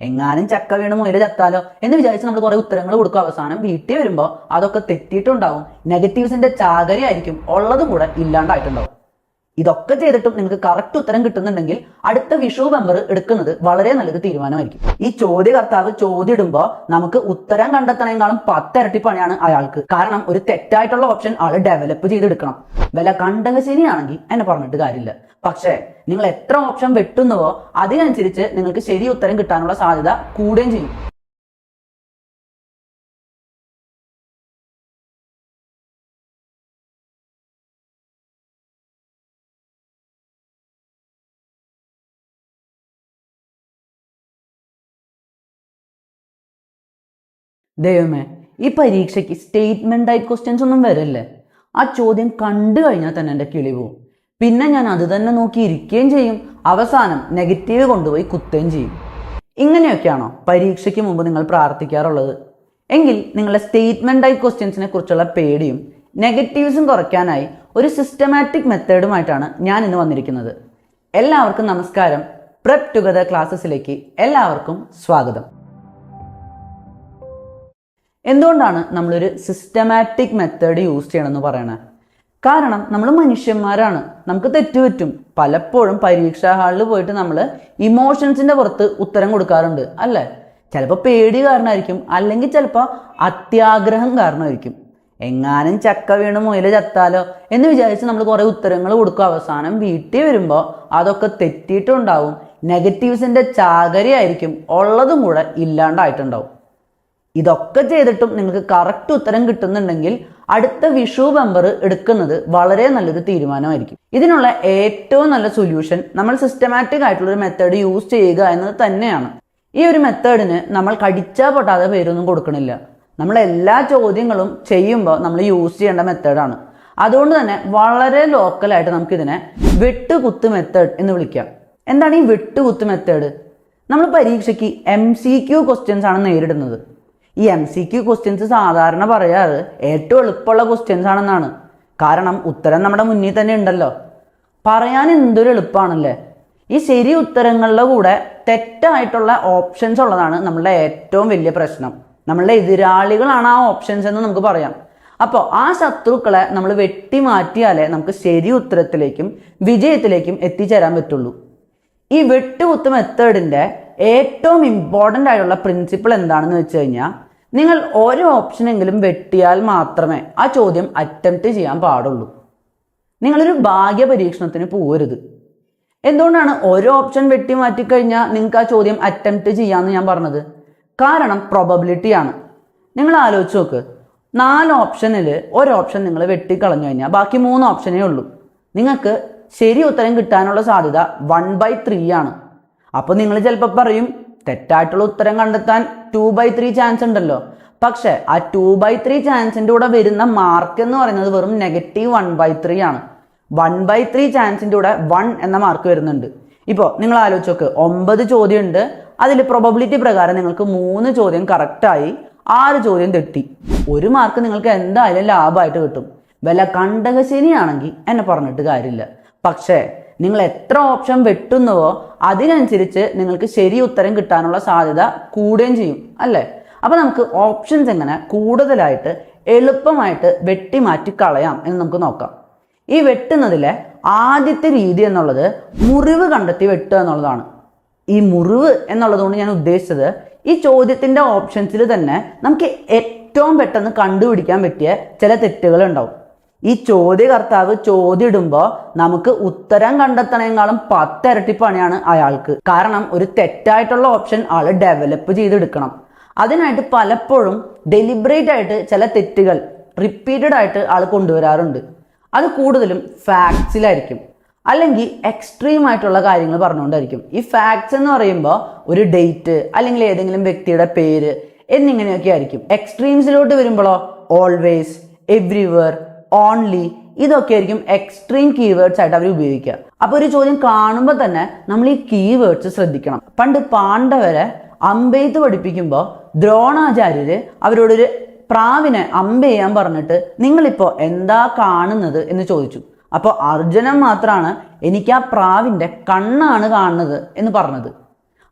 എങ്ങാനും ചക്ക വീണ് മുയൽ ചത്താലോ എന്ന് വിചാരിച്ച് നമ്മൾ കുറെ ഉത്തരങ്ങൾ കൊടുക്കും. അവസാനം വീട്ടിൽ വരുമ്പോൾ അതൊക്കെ തെറ്റിയിട്ടുണ്ടാവും. നെഗറ്റീവ്സിന്റെ ചാകരയായിരിക്കും. ഉള്ളതും കൂടെ ഇല്ലാണ്ടായിട്ടുണ്ടാവും. ഇതൊക്കെ ചെയ്തിട്ടും നിങ്ങൾക്ക് കറക്റ്റ് ഉത്തരം കിട്ടുന്നുണ്ടെങ്കിൽ അടുത്ത വിഷു മെമ്പർ എടുക്കുന്നത് വളരെ നല്ലൊരു തീരുമാനമായിരിക്കും. ഈ ചോദ്യകർത്താവ് ചോദ്യം ഇടുമ്പോൾ നമുക്ക് ഉത്തരം കണ്ടെത്തണേക്കാളും പത്തരട്ടി പണിയാണ് അയാൾക്ക്. കാരണം ഒരു തെറ്റായിട്ടുള്ള ഓപ്ഷൻ ആൾ ഡെവലപ്പ് ചെയ്തെടുക്കണം. വില കണ്ടകശനിയാണെങ്കിൽ എന്നെ പറഞ്ഞിട്ട് കാര്യമില്ല. പക്ഷേ നിങ്ങൾ എത്ര ഓപ്ഷൻ വെട്ടുന്നുവോ അതിനനുസരിച്ച് നിങ്ങൾക്ക് ശരി ഉത്തരം കിട്ടാനുള്ള സാധ്യത കൂടുകയും ചെയ്യും. ദൈവമേ ഈ പരീക്ഷയ്ക്ക് സ്റ്റേറ്റ്മെന്റ് ടൈപ്പ് ക്വസ്റ്റ്യൻസ് ഒന്നും വരല്ലേ? ആ ചോദ്യം കണ്ടു കഴിഞ്ഞാൽ തന്നെ എന്റെ കിളി പോവും. പിന്നെ ഞാൻ അത് തന്നെ നോക്കി ഇരിക്കുകയും ചെയ്യും. അവസാനം നെഗറ്റീവ് കൊണ്ടുപോയി കുത്തുകയും ചെയ്യും. ഇങ്ങനെയൊക്കെയാണോ പരീക്ഷയ്ക്ക് മുമ്പ് നിങ്ങൾ പ്രാർത്ഥിക്കാറുള്ളത്? എങ്കിൽ നിങ്ങളുടെ സ്റ്റേറ്റ്മെന്റ് ടൈപ്പ് ക്വസ്റ്റ്യൻസിനെ കുറിച്ചുള്ള പേടിയും നെഗറ്റീവ്സും കുറയ്ക്കാനായി ഒരു സിസ്റ്റമാറ്റിക് മെത്തേഡുമായിട്ടാണ് ഞാൻ ഇന്ന് വന്നിരിക്കുന്നത്. എല്ലാവർക്കും നമസ്കാരം. പ്രെപ് ടുഗദർ ക്ലാസ്സസിലേക്ക് എല്ലാവർക്കും സ്വാഗതം. എന്തുകൊണ്ടാണ് നമ്മളൊരു സിസ്റ്റമാറ്റിക് മെത്തേഡ് യൂസ് ചെയ്യണമെന്ന് പറയണത് കാരണം നമ്മൾ മനുഷ്യന്മാരാണ്. നമുക്ക് തെറ്റുപറ്റും പലപ്പോഴും പരീക്ഷാ ഹാളിൽ പോയിട്ട് നമ്മൾ ഇമോഷൻസിന്റെ പുറത്ത് ഉത്തരം കൊടുക്കാറുണ്ട് അല്ലേ? ചിലപ്പോൾ പേടി കാരണമായിരിക്കും അല്ലെങ്കിൽ ചിലപ്പോൾ അത്യാഗ്രഹം കാരണമായിരിക്കും എങ്ങാനും ചക്ക വീണ് മുയല ചത്താലോ എന്ന് വിചാരിച്ച് നമ്മൾ കുറേ ഉത്തരങ്ങൾ കൊടുക്കും. അവസാനം വീട്ടിൽ വരുമ്പോൾ അതൊക്കെ തെറ്റിയിട്ടുണ്ടാവും. നെഗറ്റീവ്സിന്റെ ചാകരയായിരിക്കും. ഉള്ളതും കൂടെ ഇല്ലാണ്ടായിട്ടുണ്ടാവും. ഇതൊക്കെ ചെയ്തിട്ടും നിങ്ങൾക്ക് കറക്റ്റ് ഉത്തരം കിട്ടുന്നുണ്ടെങ്കിൽ അടുത്ത വിഷു മെമ്പർ എടുക്കുന്നത് വളരെ നല്ലൊരു തീരുമാനമായിരിക്കും. ഇതിനുള്ള ഏറ്റവും നല്ല സൊല്യൂഷൻ നമ്മൾ സിസ്റ്റമാറ്റിക് ആയിട്ടുള്ള ഒരു മെത്തേഡ് യൂസ് ചെയ്യുക എന്നത് തന്നെയാണ്. ഈ ഒരു മെത്തേഡിന് നമ്മൾ കടിച്ചാ പൊട്ടാതെ പേരൊന്നും കൊടുക്കണില്ല. നമ്മൾ എല്ലാ ചോദ്യങ്ങളും ചെയ്യുമ്പോൾ നമ്മൾ യൂസ് ചെയ്യേണ്ട മെത്തേഡാണ് അതുകൊണ്ട് തന്നെ വളരെ ലോക്കലായിട്ട് നമുക്കിതിനെ വെട്ടുകുത്ത് മെത്തേഡ് എന്ന് വിളിക്കാം. എന്താണ് ഈ വെട്ടുകുത്ത് മെത്തേഡ് നമ്മൾ പരീക്ഷയ്ക്ക് എം സി ക്യു ക്വസ്റ്റ്യൻസ് ആണ് നേരിടുന്നത്. ഈ എം സി ക്യു ക്വസ്റ്റ്യൻസ് സാധാരണ പറയാറ് ഏറ്റവും എളുപ്പമുള്ള ക്വസ്റ്റ്യൻസ് ആണെന്നാണ്. കാരണം ഉത്തരം നമ്മുടെ മുന്നിൽ തന്നെ ഉണ്ടല്ലോ. പറയാൻ എന്തൊരു എളുപ്പമാണല്ലേ ഈ ശരി ഉത്തരങ്ങളുടെ കൂടെ തെറ്റായിട്ടുള്ള ഓപ്ഷൻസ് ഉള്ളതാണ് നമ്മളുടെ ഏറ്റവും വലിയ പ്രശ്നം. നമ്മളുടെ എതിരാളികളാണ് ആ ഓപ്ഷൻസ് എന്ന് നമുക്ക് പറയാം. അപ്പോൾ ആ ശത്രുക്കളെ നമ്മൾ വെട്ടി മാറ്റിയാലേ നമുക്ക് ശരി ഉത്തരത്തിലേക്കും വിജയത്തിലേക്കും എത്തിച്ചേരാൻ പറ്റുള്ളൂ. ഈ വെട്ടുകുത്ത് മെത്തേഡിന്റെ ഏറ്റവും ഇമ്പോർട്ടന്റ് ആയിട്ടുള്ള പ്രിൻസിപ്പിൾ എന്താണെന്ന് വെച്ച് കഴിഞ്ഞാൽ നിങ്ങൾ ഓരോ ഓപ്ഷനെങ്കിലും വെട്ടിയാൽ മാത്രമേ ആ ചോദ്യം അറ്റംപ്റ്റ് ചെയ്യാൻ പാടുള്ളൂ. നിങ്ങളൊരു ഭാഗ്യ പരീക്ഷണത്തിന് പോരുത് എന്തുകൊണ്ടാണ് ഓരോ ഓപ്ഷൻ വെട്ടി മാറ്റിക്കഴിഞ്ഞാൽ നിങ്ങൾക്ക് ആ ചോദ്യം അറ്റംപ്റ്റ് ചെയ്യാമെന്ന് ഞാൻ പറഞ്ഞത്? കാരണം പ്രോബബിലിറ്റിയാണ് നിങ്ങൾ ആലോചിച്ച് നോക്ക്. നാല് ഓപ്ഷനിൽ ഒരു ഓപ്ഷൻ നിങ്ങൾ വെട്ടിക്കളഞ്ഞു കഴിഞ്ഞാൽ ബാക്കി മൂന്ന് ഓപ്ഷനേ ഉള്ളൂ. നിങ്ങൾക്ക് ശരി ഉത്തരം കിട്ടാനുള്ള സാധ്യത വൺ ബൈ ത്രീ ആണ്. അപ്പോൾ നിങ്ങൾ ചിലപ്പോൾ പറയും തെറ്റായിട്ടുള്ള ഉത്തരം കണ്ടെത്താൻ ടു ബൈ ത്രീ ചാൻസ് ഉണ്ടല്ലോ. പക്ഷേ ആ ടു ബൈ ത്രീ ചാൻസിന്റെ കൂടെ വരുന്ന മാർക്ക് എന്ന് പറയുന്നത് വെറും നെഗറ്റീവ് വൺ ബൈ ത്രീ ആണ്. വൺ ബൈ ത്രീ ചാൻസിന്റെ കൂടെ വൺ എന്ന മാർക്ക് വരുന്നുണ്ട്. ഇപ്പോൾ നിങ്ങൾ ആലോചിച്ച് നോക്ക് ഒമ്പത് ചോദ്യം ഉണ്ട് അതിൽ പ്രൊബബിലിറ്റി പ്രകാരം നിങ്ങൾക്ക് മൂന്ന് ചോദ്യം കറക്റ്റായി ആറ് ചോദ്യം തെറ്റി. ഒരു മാർക്ക് നിങ്ങൾക്ക് എന്തായാലും ലാഭമായിട്ട് കിട്ടും. വില കണ്ടകശനിയാണെങ്കിൽ എന്നെ പറഞ്ഞിട്ട് കാര്യമില്ല. പക്ഷേ നിങ്ങൾ എത്ര ഓപ്ഷൻ വെട്ടുന്നുവോ അതിനനുസരിച്ച് നിങ്ങൾക്ക് ശരി ഉത്തരം കിട്ടാനുള്ള സാധ്യത കൂടുകയും ചെയ്യും അല്ലേ? അപ്പൊ നമുക്ക് ഓപ്ഷൻസ് എങ്ങനെ കൂടുതലായിട്ട് എളുപ്പമായിട്ട് വെട്ടി മാറ്റി കളയാം എന്ന് നമുക്ക് നോക്കാം. ഈ വെട്ടുന്നതിലെ ആദ്യത്തെ രീതി എന്നുള്ളത് മുറിവ് കണ്ടെത്തി വെട്ടുക എന്നുള്ളതാണ്. ഈ മുറിവ് എന്നുള്ളതുകൊണ്ട് ഞാൻ ഉദ്ദേശിച്ചത് ഈ ചോദ്യത്തിന്റെ ഓപ്ഷൻസിൽ തന്നെ നമുക്ക് ഏറ്റവും പെട്ടെന്ന് കണ്ടുപിടിക്കാൻ പറ്റിയ ചില തെറ്റുകൾ ഉണ്ടാവും. ഈ ചോദ്യകർത്താവ് ചോദ്യം ഇടുമ്പോൾ നമുക്ക് ഉത്തരം കണ്ടെത്തണേക്കാളും പത്തിരട്ടി പണിയാണ് അയാൾക്ക്. കാരണം ഒരു തെറ്റായിട്ടുള്ള ഓപ്ഷൻ ആൾ ഡെവലപ്പ് ചെയ്തെടുക്കണം. അതിനായിട്ട് പലപ്പോഴും ഡെലിബറേറ്റ് ആയിട്ട് ചില തെറ്റുകൾ റിപ്പീറ്റഡ് ആയിട്ട് ആൾ കൊണ്ടുവരാറുണ്ട്. അത് കൂടുതലും ഫാക്ട്സിലായിരിക്കും അല്ലെങ്കിൽ എക്സ്ട്രീം ആയിട്ടുള്ള കാര്യങ്ങൾ പറഞ്ഞുകൊണ്ടായിരിക്കും. ഈ ഫാക്ട്സ് എന്ന് പറയുമ്പോൾ ഒരു ഡേറ്റ് അല്ലെങ്കിൽ ഏതെങ്കിലും വ്യക്തിയുടെ പേര് എന്നിങ്ങനെയൊക്കെ ആയിരിക്കും. എക്സ്ട്രീംസിലോട്ട് വരുമ്പോഴോ ഓൾവേസ് എവ്രിവർ ഓൺലി ഇതൊക്കെ ആയിരിക്കും എക്സ്ട്രീം കീവേഡ്സ് ആയിട്ട് അവർ ഉപയോഗിക്കുക. അപ്പൊ ഒരു ചോദ്യം കാണുമ്പോൾ തന്നെ നമ്മൾ ഈ കീവേഡ്സ് ശ്രദ്ധിക്കണം. പണ്ട് പാണ്ഡവരെ അമ്പെയ്ത്ത് പഠിപ്പിക്കുമ്പോൾ ദ്രോണാചാര്യര് അവരോടൊരു പ്രാവിനെ അമ്പ ചെയ്യാൻ പറഞ്ഞിട്ട് നിങ്ങളിപ്പോ എന്താ കാണുന്നത് എന്ന് ചോദിച്ചു. അപ്പോൾ അർജുനൻ മാത്രമാണ് എനിക്ക് ആ പ്രാവിന്റെ കണ്ണാണ് കാണുന്നത് എന്ന് പറഞ്ഞത്.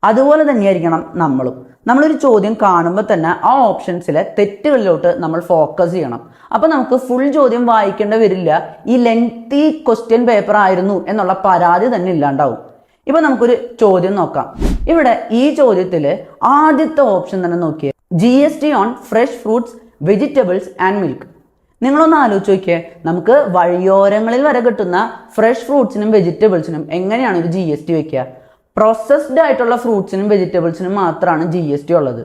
അതുപോലെ തന്നെയായിരിക്കണം നമ്മളും. നമ്മളൊരു ചോദ്യം കാണുമ്പോൾ തന്നെ ആ ഓപ്ഷൻസിലെ തെറ്റുകളിലോട്ട് നമ്മൾ ഫോക്കസ് ചെയ്യണം. അപ്പോൾ നമുക്ക് ഫുൾ ചോദ്യം വായിക്കേണ്ട വരില്ല. ഈ ലെങ്തി ക്വസ്റ്റ്യൻ പേപ്പർ ആയിരുന്നു എന്നുള്ള പരാതി തന്നെ ഇല്ലാണ്ടാവും. ഇപ്പൊ നമുക്കൊരു ചോദ്യം നോക്കാം. ഇവിടെ ഈ ചോദ്യത്തിൽ ആദ്യത്തെ ഓപ്ഷൻ തന്നെ നോക്കിയേ. G S T on fresh fruits vegetables and milk നിങ്ങളൊന്ന് ആലോചിച്ച് നോക്കിയേ. നമുക്ക് വഴിയോരങ്ങളിൽ വരെ കിട്ടുന്ന ഫ്രഷ് ഫ്രൂട്ട്സിനും വെജിറ്റബിൾസിനും എങ്ങനെയാണ് ഒരു ജി എസ് ടി വെക്കുക പ്രോസസ്ഡ് ആയിട്ടുള്ള ഫ്രൂട്ട്സിനും വെജിറ്റബിൾസിനും മാത്രമാണ് ജി എസ് ടി ഉള്ളത്.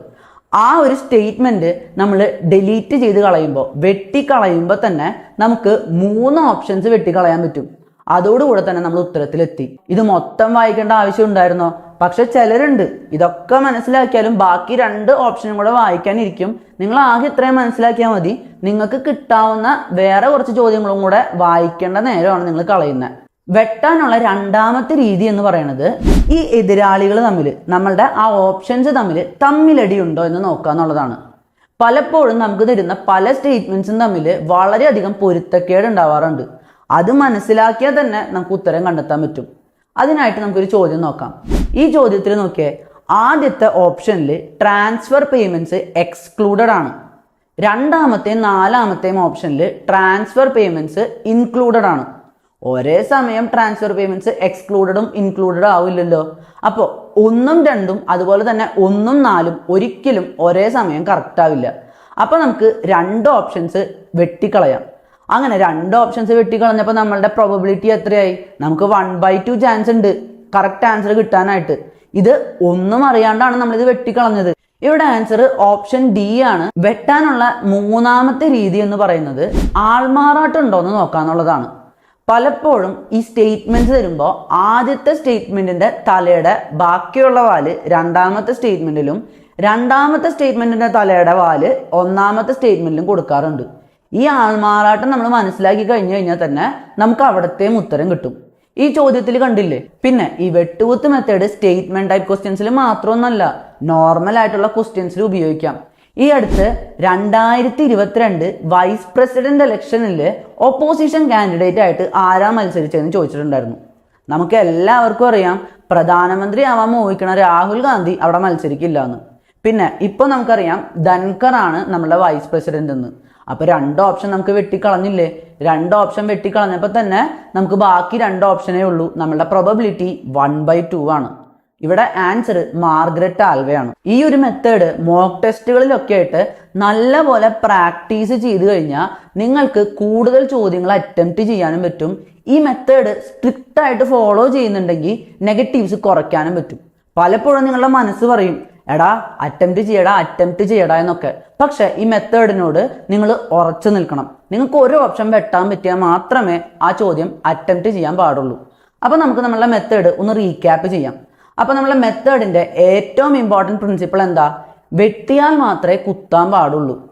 ആ ഒരു സ്റ്റേറ്റ്മെന്റ് നമ്മൾ ഡിലീറ്റ് ചെയ്ത് കളയുമ്പോൾ വെട്ടിക്കളയുമ്പോൾ തന്നെ നമുക്ക് മൂന്ന് ഓപ്ഷൻസ് വെട്ടിക്കളയാൻ പറ്റും. അതോടുകൂടെ തന്നെ നമ്മൾ ഉത്തരത്തിലെത്തി. ഇത് മൊത്തം വായിക്കേണ്ട ആവശ്യം ഉണ്ടായിരുന്നോ? പക്ഷെ ചിലരുണ്ട്. ഇതൊക്കെ മനസ്സിലാക്കിയാലും ബാക്കി രണ്ട് ഓപ്ഷനും കൂടെ വായിക്കാനിരിക്കും നിങ്ങൾ ആകെ ഇത്രയും മനസ്സിലാക്കിയാൽ മതി. നിങ്ങൾക്ക് കിട്ടാവുന്ന വേറെ കുറച്ച് ചോദ്യങ്ങളും കൂടെ വായിക്കേണ്ട നേരമാണ് നിങ്ങൾ കളയുന്നത് വെട്ടാനുള്ള രണ്ടാമത്തെ രീതി എന്ന് പറയുന്നത് ഈ എതിരാളികൾ തമ്മിൽ നമ്മളുടെ ആ ഓപ്ഷൻസ് തമ്മിൽ തമ്മിലടി ഉണ്ടോ എന്ന് നോക്കുക എന്നുള്ളതാണ്. പലപ്പോഴും നമുക്ക് തരുന്ന പല സ്റ്റേറ്റ്മെന്റ്സും തമ്മിൽ വളരെയധികം പൊരുത്തക്കേട് ഉണ്ടാവാറുണ്ട്. അത് മനസ്സിലാക്കിയാൽ തന്നെ നമുക്ക് ഉത്തരം കണ്ടെത്താൻ പറ്റും. അതിനായിട്ട് നമുക്കൊരു ചോദ്യം നോക്കാം. ഈ ചോദ്യത്തിൽ നോക്കിയേ ആദ്യത്തെ ഓപ്ഷനിൽ ട്രാൻസ്ഫർ പേയ്മെന്റ്സ് എക്സ്ക്ലൂഡഡ് ആണ്. രണ്ടാമത്തെയും നാലാമത്തെയും ഓപ്ഷനിൽ ട്രാൻസ്ഫർ പേയ്മെന്റ്സ് ഇൻക്ലൂഡഡ് ആണ്. ഒരേ സമയം ട്രാൻസ്ഫർ പേയ്മെന്റ്സ് എക്സ്ക്ലൂഡഡും ഇൻക്ലൂഡഡും ആവില്ലല്ലോ. അപ്പോൾ ഒന്നും രണ്ടും അതുപോലെ തന്നെ ഒന്നും നാലും ഒരിക്കലും ഒരേ സമയം കറക്റ്റ് ആവില്ല. അപ്പോൾ നമുക്ക് രണ്ട് ഓപ്ഷൻസ് വെട്ടിക്കളയാം. അങ്ങനെ രണ്ട് ഓപ്ഷൻസ് വെട്ടിക്കളഞ്ഞപ്പോൾ നമ്മളുടെ പ്രോബബിലിറ്റി എത്രയായി? നമുക്ക് വൺ ബൈ ടു ചാൻസ് ഉണ്ട്. കറക്റ്റ് ആൻസർ കിട്ടാനായിട്ട്. ഇത് ഒന്നും അറിയാണ്ടാണ് നമ്മൾ ഇത് വെട്ടിക്കളഞ്ഞത്. ഇവിടെ ആൻസർ ഓപ്ഷൻ ഡി ആണ്. വെട്ടാനുള്ള മൂന്നാമത്തെ രീതി എന്ന് പറയുന്നത് ആൾമാറാട്ടുണ്ടോ എന്ന് നോക്കാന്നുള്ളതാണ്. പലപ്പോഴും ഈ സ്റ്റേറ്റ്മെന്റ്സ് തരുമ്പോൾ ആദ്യത്തെ സ്റ്റേറ്റ്മെന്റിന്റെ തലയുടെ ബാക്കിയുള്ള വാൽ രണ്ടാമത്തെ സ്റ്റേറ്റ്മെന്റിലും രണ്ടാമത്തെ സ്റ്റേറ്റ്മെന്റിന്റെ തലയുടെ വാൽ ഒന്നാമത്തെ സ്റ്റേറ്റ്മെന്റിലും കൊടുക്കാറുണ്ട്. ഈ ആൾമാറാട്ടം നമ്മൾ മനസ്സിലാക്കി കഴിഞ്ഞു കഴിഞ്ഞാൽ തന്നെ നമുക്ക് അവിടത്തെയും ഉത്തരം കിട്ടും. ഈ ചോദ്യത്തിൽ കണ്ടില്ലേ? പിന്നെ ഈ വെട്ടുകുത്ത് മെത്തേഡ് സ്റ്റേറ്റ്മെന്റ് ടൈപ്പ് ക്വസ്റ്റ്യൻസിൽ മാത്രമൊന്നല്ല നോർമൽ ആയിട്ടുള്ള ക്വസ്റ്റ്യൻസിൽ ഉപയോഗിക്കാം. ഈ അടുത്ത് രണ്ടായിരത്തി ഇരുപത്തിരണ്ട് വൈസ് പ്രസിഡന്റ് ഇലക്ഷനിൽ ഓപ്പോസിഷൻ കാൻഡിഡേറ്റ് ആയിട്ട് ആരാ മത്സരിച്ചതെന്ന് ചോദിച്ചിട്ടുണ്ടായിരുന്നു. നമുക്ക് എല്ലാവർക്കും അറിയാം പ്രധാനമന്ത്രി ആവാൻ മോഹിക്കണ രാഹുൽ ഗാന്ധി അവിടെ മത്സരിക്കില്ല എന്ന് പിന്നെ ഇപ്പൊ നമുക്കറിയാം ധൻകർ ആണ് നമ്മുടെ വൈസ് പ്രസിഡന്റ് എന്ന്. അപ്പൊ രണ്ട് ഓപ്ഷൻ നമുക്ക് വെട്ടിക്കളഞ്ഞില്ലേ? രണ്ട് ഓപ്ഷൻ വെട്ടിക്കളഞ്ഞപ്പോൾ തന്നെ നമുക്ക് ബാക്കി രണ്ട് ഓപ്ഷനേ ഉള്ളൂ. നമ്മളുടെ പ്രൊബബിലിറ്റി വൺ ബൈ ടു ആണ്. ഇവിടെ ആൻസർ മാർഗ്രറ്റ് ആൽവയാണ്. ഈ ഒരു മെത്തേഡ് മോക്ക് ടെസ്റ്റുകളിലൊക്കെ ആയിട്ട് നല്ലപോലെ പ്രാക്ടീസ് ചെയ്ത് കഴിഞ്ഞാൽ നിങ്ങൾക്ക് കൂടുതൽ ചോദ്യങ്ങൾ അറ്റംപ്റ്റ് ചെയ്യാനും പറ്റും. ഈ മെത്തേഡ് സ്ട്രിക്റ്റ് ആയിട്ട് ഫോളോ ചെയ്യുന്നുണ്ടെങ്കിൽ നെഗറ്റീവ്സ് കുറയ്ക്കാനും പറ്റും. പലപ്പോഴും നിങ്ങളുടെ മനസ്സ് പറയും എടാ അറ്റംപ്റ്റ് ചെയ്യടാ അറ്റംപ്റ്റ് ചെയ്യടാ എന്നൊക്കെ. പക്ഷെ ഈ മെത്തേഡിനോട് നിങ്ങൾ ഉറച്ചു നിൽക്കണം. നിങ്ങൾക്ക് ഒരു ഓപ്ഷൻ വെട്ടാൻ പറ്റിയാൽ മാത്രമേ ആ ചോദ്യം അറ്റംപ്റ്റ് ചെയ്യാൻ പാടുള്ളൂ. അപ്പോൾ നമുക്ക് നമ്മളുടെ മെത്തേഡ് ഒന്ന് റീക്യാപ്പ് ചെയ്യാം. അപ്പോൾ നമ്മളെ മെത്തേഡിന്റെ ഏറ്റവും ഇമ്പോർട്ടന്റ് പ്രിൻസിപ്പിൾ എന്താ? വെട്ടിയാൽ മാത്രമേ കുത്താൻ പാടുള്ളൂ.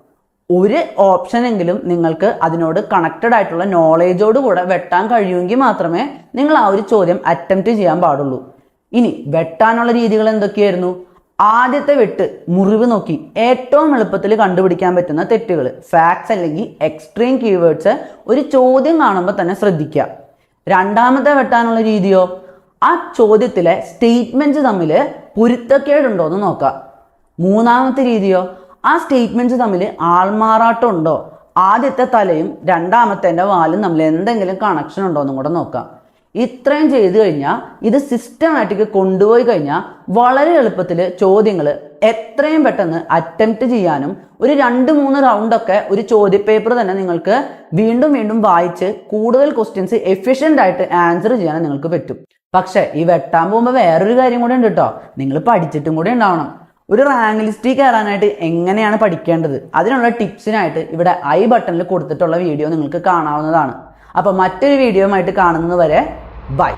ഒരു ഓപ്ഷനെങ്കിലും നിങ്ങൾക്ക് അതിനോട് കണക്റ്റഡ് ആയിട്ടുള്ള നോളേജോട് കൂടെ വെട്ടാൻ കഴിയുമെങ്കിൽ മാത്രമേ നിങ്ങൾ ആ ഒരു ചോദ്യം അറ്റംപ്റ്റ് ചെയ്യാൻ പാടുള്ളൂ. ഇനി വെട്ടാനുള്ള രീതികൾ എന്തൊക്കെയായിരുന്നു? ആദ്യത്തെ വെട്ട് മുറിവ് നോക്കി. ഏറ്റവും എളുപ്പത്തിൽ കണ്ടുപിടിക്കാൻ പറ്റുന്ന തെറ്റുകൾ. ഫാക്ട്സ് അല്ലെങ്കിൽ എക്സ്ട്രീം കീവേഡ്സ് ഒരു ചോദ്യം കാണുമ്പോൾ തന്നെ ശ്രദ്ധിക്കുക. രണ്ടാമത്തെ വെട്ടാനുള്ള രീതിയോ? ആ ചോദ്യത്തിലെ സ്റ്റേറ്റ്മെന്റ്സ് തമ്മിൽ പൊരുത്തക്കേടുണ്ടോ എന്ന് നോക്കാം. മൂന്നാമത്തെ രീതിയോ ആ സ്റ്റേറ്റ്മെന്റ്സ് തമ്മിൽ ആൾമാറാട്ടം ഉണ്ടോ ആദ്യത്തെ തലയും രണ്ടാമത്തെ വാലും തമ്മിൽ എന്തെങ്കിലും കണക്ഷൻ ഉണ്ടോ എന്നും കൂടെ നോക്കാം. ഇത്രയും ചെയ്തു കഴിഞ്ഞാൽ ഇത് സിസ്റ്റമാറ്റിക് കൊണ്ടുപോയി കഴിഞ്ഞാൽ വളരെ എളുപ്പത്തിൽ ചോദ്യങ്ങൾ എത്രയും പെട്ടെന്ന് അറ്റംപ്റ്റ് ചെയ്യാനും ഒരു രണ്ട് മൂന്ന് റൗണ്ടൊക്കെ ഒരു ചോദ്യപേപ്പർ തന്നെ നിങ്ങൾക്ക് വീണ്ടും വീണ്ടും വായിച്ച് കൂടുതൽ ക്വസ്റ്റ്യൻസ് എഫിഷ്യന്റ് ആയിട്ട് ആൻസർ ചെയ്യാനും നിങ്ങൾക്ക് പറ്റും. പക്ഷേ ഈ വെട്ടാൻ പോകുമ്പോൾ വേറൊരു കാര്യം കൂടെ ഉണ്ട് കേട്ടോ നിങ്ങൾ പഠിച്ചിട്ടും കൂടെ ഉണ്ടാവണം. ഒരു റാങ്ക് ലിസ്റ്റിൽ കയറാനായിട്ട് എങ്ങനെയാണ് പഠിക്കേണ്ടത്? അതിനുള്ള ടിപ്സിനായിട്ട് ഇവിടെ ഐ ബട്ടണിൽ കൊടുത്തിട്ടുള്ള വീഡിയോ നിങ്ങൾക്ക് കാണാവുന്നതാണ്. അപ്പോൾ മറ്റൊരു വീഡിയോയുമായിട്ട് കാണുന്നത് വരെ ബൈ.